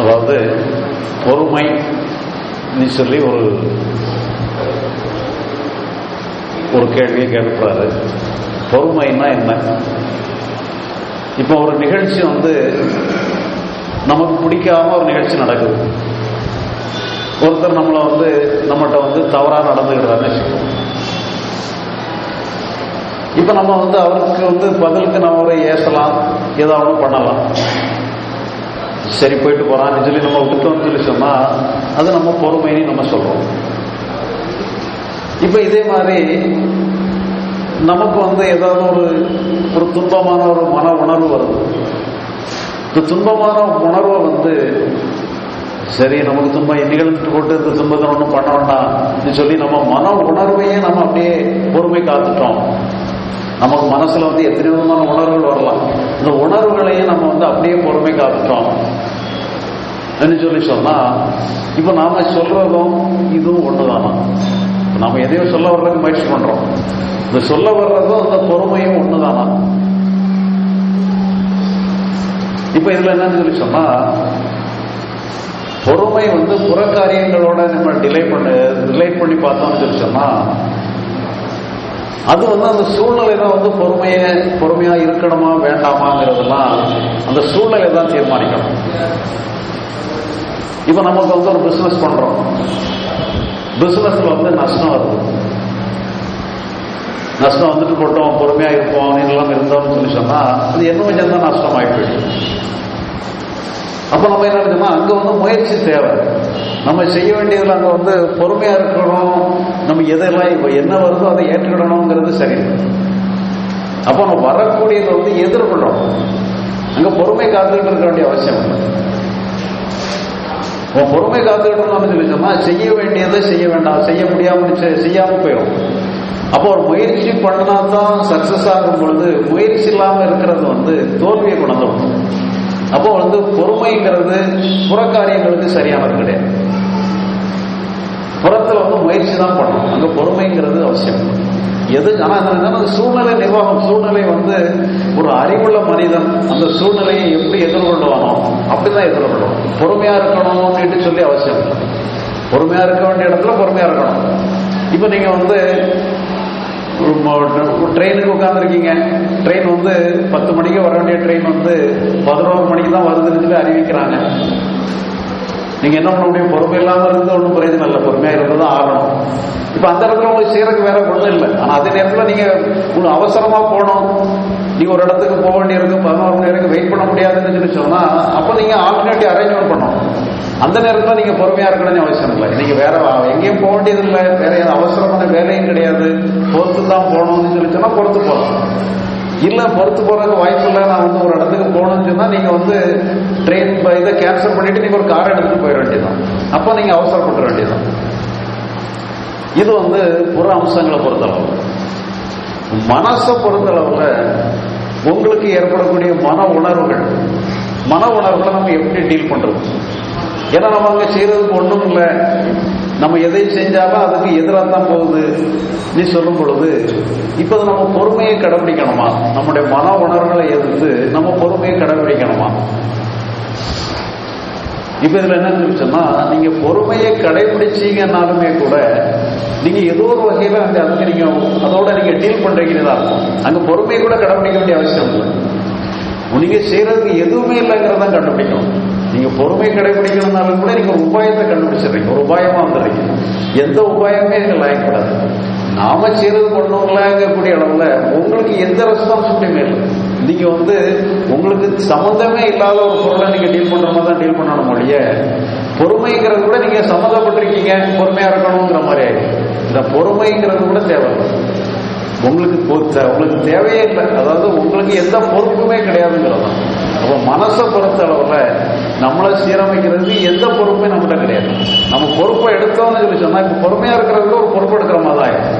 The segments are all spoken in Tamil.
அதாவது பொறுமை சொல்லி ஒரு ஒரு கேள்வியை கேட்கிறாரு. பொறுமைன்னா என்ன? இப்போ ஒரு நிகழ்ச்சி வந்து நமக்கு பிடிக்காம ஒரு நிகழ்ச்சி நடக்குது. ஒருத்தர் நம்மளை வந்து நம்மகிட்ட வந்து தவறாக நடந்துக்கிட்டாருன்னு வச்சுக்கோங்க. இப்போ நம்ம வந்து அவருக்கு வந்து பதிலுக்கு நம்ம ஏசலாம் ஏதாவது பண்ணலாம். சரி போயிட்டு போறான்னு சொல்லி நம்ம விட்டுட்டோம்னு சொல்லி சொன்னா அது நம்ம பொறுமைன்னு நம்ம சொல்றோம். இப்போ இதே மாதிரி நமக்கு வந்து ஏதாவது ஒரு ஒரு துன்பமான ஒரு மன உணர்வு வருது. இந்த துன்பமான உணர்வை வந்து சரி நமக்கு துன்பம் நிகழ்ந்துட்டு போட்டு இந்த துன்பத்தை ஒன்றும் பண்ண வேண்டாம் சொல்லி நம்ம மன உணர்வையே நம்ம அப்படியே பொறுமை காத்துட்டோம். நமக்கு மனசுல வந்து எத்தனை விதமான உணர்வுகள் வரலாம். இந்த உணர்வுகளையும் நம்ம வந்து அப்படியே பொறுமை காத்துட்டோம். சொல்லி சொன்னா இப்ப நாம சொல்றதும் இதுவும் ஒண்ணுதானா? நாம எதையோ சொல்ல வர்றதுக்கு முயற்சி பண்றோம். இந்த சொல்ல வர்றதும் அந்த பொறுமையும் ஒண்ணுதானா? இப்ப இதுல என்னன்னு சொல்லி சொன்னா பொறுமை வந்து புறக்காரியங்களோட நம்ம டிலே பண்ண டிலே பண்ணி பார்த்தோம்னு சொல்லி சொன்னா அது வந்து அந்த சூழ்நிலை தான் வந்து பொறுமையை பொறுமையா இருக்கணுமா வேண்டாமாங்கிறதெல்லாம் அந்த சூழ்நிலை தான் தீர்மானிக்கணும். இப்ப நமக்கு வந்து ஒரு பிசினஸ் பண்றோம். பிசினஸ்ல வந்து நஷ்டம் வருது. நஷ்டம் வந்துட்டு போட்டோம் பொறுமையா இருப்போம் எல்லாம் இருந்தோம்னு சொல்லி சொன்னா அது என்ன கொஞ்சம் தான் நஷ்டம் ஆகி அப்ப நம்ம என்ன இருக்குன்னா அங்க வந்து முயற்சி தேவை. நம்ம செய்ய வேண்டியதில் அங்கே வந்து பொறுமையா இருக்கணும். நம்ம எதெல்லாம் இப்போ என்ன வருதோ அதை ஏற்றுக்கிடணுங்கிறது சரி. அப்போ நம்ம வரக்கூடியதை வந்து எதிர்கொள்ளணும் அங்கே பொறுமை காத்துக்கிட்டு இருக்க வேண்டிய அவசியம் இல்லை. உன் பொறுமை காத்துக்கிட்டோம்னு சொல்லி சொன்னால் செய்ய வேண்டியதை செய்ய வேண்டாம். செய்ய முடியாமல் செய்யாமல் போயிடும். அப்போ ஒரு முயற்சி பண்ணா தான் சக்சஸ் ஆகும் பொழுது முயற்சி இல்லாமல் இருக்கிறது வந்து தோல்வியை கொண்டு அப்போ வந்து பொறுமைங்கிறது புறக்காரியங்களுக்கு சரியானது கிடையாது. புறத்துல வந்து முயற்சி தான் பண்ணணும். அங்க பொறுமைங்கிறது அவசியம். எது ஆனா அந்த சூழ்நிலை நிர்வாகம். சூழ்நிலை வந்து ஒரு அறிவுள்ள மனிதன் அந்த சூழ்நிலையை எப்படி எதிர்கொள்வானோ அப்படிதான் எதிர்கொள்ளும் பொறுமையா இருக்கணும்னு சொல்லி அவசியம் பொறுமையா இருக்க வேண்டிய இடத்துல பொறுமையா இருக்கணும். இப்ப நீங்க வந்து ட்ரெயினுக்கு உட்காந்துருக்கீங்க ட்ரெயின் வந்து பத்து மணிக்கு வர வேண்டிய ட்ரெயின் வந்து பதினோரு மணிக்கு தான் வருதுன்னு சொல்லி அறிவிக்கிறாங்க. நீங்க என்ன பண்ண முடியும்? பொறுமை இல்லாம இருந்து ஒன்றும் பிரயோஜனம் இல்லை. பொறுமையா இருந்தது ஆகணும். இப்ப அந்த இடத்துல உங்களுக்கு செய்யறதுக்கு வேற ஒன்றும் இல்லை. ஆனா அதே நேரத்தில் நீங்க உங்களுக்கு அவசரமா போகணும். நீங்க ஒரு இடத்துக்கு போக வேண்டியிருக்கு. பதினோரு மணி வரைக்கும் வெயிட் பண்ண முடியாதுன்னு சொல்லி சொன்னா அப்ப நீங்க ஆல்டர்னேட்டிவ் அரேஞ்ச்மெண்ட் பண்ணணும். அந்த நேரத்தில் நீங்க பொறுமையா இருக்கணும்னு அவசியம் இல்லை. நீங்க வேற எங்கேயும் போக வேண்டியது இல்லை. வேற அவசரமான வேலையும் கிடையாது. தான் போகணும்னு சொல்லி சொன்னால் பொறுத்து போகலாம் இல்லை பொறுத்து போகிறதுக்கு வாய்ப்பு இல்லை நான் வந்து ஒரு இடத்துக்கு போகணும்னு சொன்னால் நீங்கள் வந்து ட்ரெயின் இதை கேன்சல் பண்ணிவிட்டு நீங்கள் ஒரு கார் எடுத்துகிட்டு போயிட வேண்டியதான் அப்போ நீங்கள் அவசரப்பட வேண்டியதான் இது வந்து புற அம்சங்களை பொறுத்தளவு. மனசை பொறுத்தளவில் உங்களுக்கு ஏற்படக்கூடிய மன உணர்வுகள் மன உணர்வுகளை நம்ம எப்படி டீல் பண்ணுறோம் ஏன்னா நம்ம அங்கே செய்கிறதுக்கு ஒன்றும் இல்லை. நம்ம எதை செஞ்சாலும் அதுக்கு எதிராக தான் போகுது நீ சொல்லும் பொழுது இப்ப நம்ம பொறுமையை கடைபிடிக்கணுமா? நம்முடைய மன உணர்வுகளை எதிர்த்து நம்ம பொறுமையை கடைபிடிக்கணுமா? இப்போ இதில் என்ன சொன்னா நீங்கள் பொறுமையை கடைபிடிச்சீங்கன்னாலுமே கூட நீங்கள் ஏதோ ஒரு வகையில் அங்கே அதுக்கு நீங்கள் அதோட நீங்கள் டீல் பண்றீங்கன்னு இருக்கும் அங்கே பொறுமையை கூட கடைபிடிக்க வேண்டிய அவசியம் இல்லை. நீங்கள் செய்கிறதுக்கு எதுவுமே இல்லைங்கிறதான் கண்டுபிடிக்கணும். நீங்க பொறுமை கடைபிடிக்கணும்னாலும் கூட நீங்க உபாயத்தை கண்டுபிடிச்சிடுறீங்க. ஒரு உபாயமா வந்துடுறீங்க. எந்த உபாயமே இங்க லாயக்கூடாது நாம செய்யறது பண்ணவங்களாங்கக்கூடிய அளவுல உங்களுக்கு எந்த ரெஸ்பான்சிபிலிட்டியுமே இல்லை. நீங்க வந்து உங்களுக்கு சம்மந்தமே இல்லாத ஒரு பொருளை நீங்க டீல் பண்ற மாதிரி தான் டீல் பண்ணணும் ஒழிய பொறுமைங்கிறது கூட நீங்க சம்மந்தப்பட்டிருக்கீங்க பொறுமையா இருக்கணுங்கிற மாதிரி ஆயிடுச்சு. இந்த பொறுமைங்கிறது கூட தேவை உங்களுக்கு உங்களுக்கு தேவையே இல்லை. அதாவது உங்களுக்கு எந்த பொறுப்புமே கிடையாதுங்கிறது தான். அப்போ மனசை பொறுத்த அளவுல நம்மளை சீரமைக்கிறது எந்த பொறுப்புமே நம்மகிட்ட கிடையாது. நம்ம பொறுப்பை எடுத்தோம்னு சொல்லி சொன்னா இப்ப பொறுமையா இருக்கிறதுல ஒரு பொறுப்பு எடுக்கிற மாதிரி தான்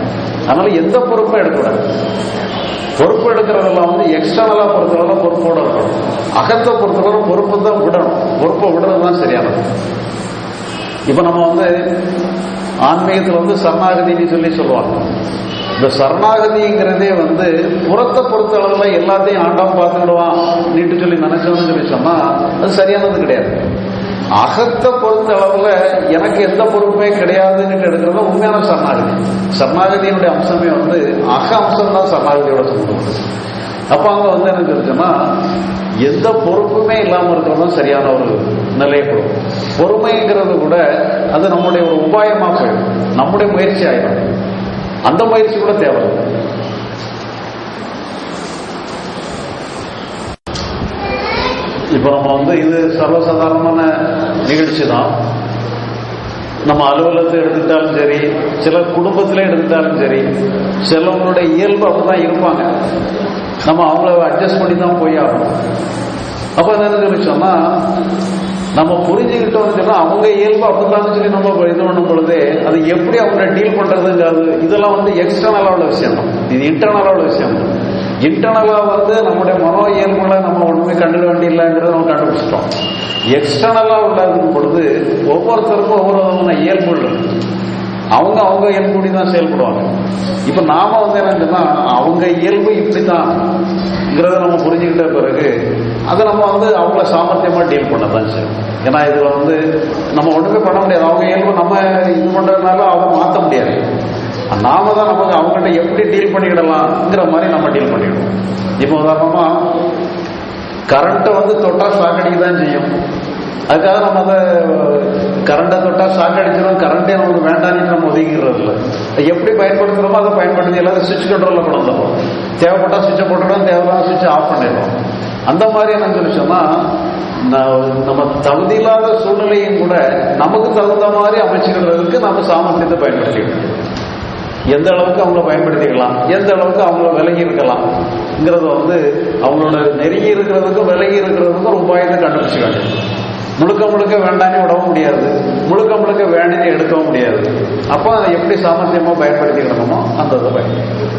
அதனால எந்த பொறுப்பும் எடுக்கக்கூடாது. பொறுப்பு எடுக்கிறதெல்லாம் வந்து எக்ஸ்டர்னலா பொறுத்தவரை பொறுப்போட இருக்கணும். அகத்தை பொறுத்தவரை பொறுப்பு தான் விடணும். பொறுப்பை விடுறது தான் சரியானது. இப்ப நம்ம வந்து ஆன்மீகத்தில் வந்து சரணாகதின்னு சொல்லி சொல்லுவாங்க. இந்த சரணாகதிங்கிறதே வந்து புறத்தை பொறுத்த அளவில் எல்லாத்தையும் ஆண்டாம் பார்த்துக்கிடுவான் நீட்டு சொல்லி நினைச்சோம்னு சொல்லி சொன்னால் அது சரியானது கிடையாது. அகத்தை பொறுத்த அளவில் எனக்கு எந்த பொறுப்புமே கிடையாதுன்னு எடுக்கிறத உண்மையான சரணாகதி. சரணாகதியினுடைய அம்சமே வந்து அக அம்சம் தான் சரணாகதியோட சம்பந்தப்பட்டது. அப்போ அங்கே வந்து எனக்கு இருக்குன்னா எந்த பொறுப்புமே இல்லாமல் இருக்கிறது தான் சரியான ஒரு நிலையப்படும் பொறுமைங்கிறது கூட அது நம்முடைய ஒரு உபாயமாக போயிடும். நம்முடைய முயற்சி ஆயிடும். அந்த முயற்சி கூட தேவை இப்போ நம்ம வந்து இது சர்வசாதாரணமான நிகழ்ச்சி தான். நம்ம அலுவலகத்தை எடுத்துட்டாலும் சரி சில குடும்பத்திலே எடுத்துட்டாலும் சரி சிலவங்களுடைய இயல்பு அப்படிதான் இருப்பாங்க. நம்ம அவங்கள அட்ஜஸ்ட் பண்ணி தான் போய் ஆகணும். அப்போ என்ன சொல்லி சொன்னா நம்ம புரிஞ்சுக்கிட்டோம்னு சொன்னா அவங்க இயல்பு அப்படிதான் சொல்லி நம்ம இது பண்ணும் பொழுது அது எப்படி அவங்க டீல் பண்றதுங்கிறது இதெல்லாம் வந்து எக்ஸ்டர்னலா உள்ள விஷயம். தான் இது இன்டர்னலா உள்ள விஷயம். தான் இன்டர்னலா வந்து நம்முடைய மனோ இயல்புகளை நம்ம ஒண்ணுமே கண்டுட வேண்டியில்லைங்கிறத நம்ம கண்டுபிடிச்சிட்டோம். எக்ஸ்டர்னலா உள்ளதுக்கும் பொழுது ஒவ்வொருத்தருக்கும் ஒவ்வொரு விதமான இயல்பு அவங்க அவங்க இயல்புடி தான் செயல்படுவாங்க. இப்ப நாம வந்து என்னன்னா அவங்க இயல்பு இப்படிதான்ங்கிறத நம்ம புரிஞ்சுக்கிட்ட பிறகு அதை நம்ம வந்து அவங்கள சாமர்த்தியமாக டீல் பண்ண தான் சரி ஏன்னா இதில் வந்து நம்ம ஒன்றுமே பண்ண முடியாது. அவங்க இயல்பு நம்ம இது பண்ணுறதுனால அவங்க மாற்ற முடியாது. நாம தான் நமக்கு அவங்ககிட்ட எப்படி டீல் பண்ணிக்கிடலாம்ங்கிற மாதிரி நம்ம டீல் பண்ணிடுவோம் இப்போ உதாரணமாக கரண்ட்டை வந்து தொட்டால் ஷாக் தான் செய்யும். அதுக்காக நம்ம அதை கரண்டை தொட்டால் ஷாக் அடிச்சிடும் கரண்டே நமக்கு வேண்டாம்னு நம்ம ஒதுக்கிறது இல்லை. எப்படி பயன்படுத்துறோமோ அதை பயன்படுத்தி எல்லாத்தையும் சுவிட்ச் கண்ட்ரோலில் கொண்டு வந்துடும் தேவைப்பட்டால் சுவிட்சை போட்டுடும் தேவையான சுவிட்சை ஆஃப் பண்ணிடுவோம் அந்த மாதிரி என்ன சொல்லி சொன்னா நம்ம தகுதியில்லாத சூழ்நிலையும் கூட நமக்கு தகுந்த மாதிரி அமைச்சுக்கிறதுக்கு நம்ம சாமர்த்தியத்தை பயன்படுத்திக்கணும். எந்த அளவுக்கு அவங்கள பயன்படுத்திக்கலாம் எந்த அளவுக்கு அவங்கள விலகி இருக்கலாம்ங்கிறத வந்து அவங்களோட நெருங்கி இருக்கிறதுக்கும் விலகி இருக்கிறதுக்கும் ஒரு உபாயத்தை கண்டுபிடிச்சு வேண்டும் முழுக்க முழுக்க வேண்டானே விடவும் முடியாது முழுக்க முழுக்க வேண்டின்னு எடுக்கவும் முடியாது. அப்போ அதை எப்படி சாமர்த்தியமாக பயன்படுத்திக்கணுமோ அந்த இதை பயன்படுத்தி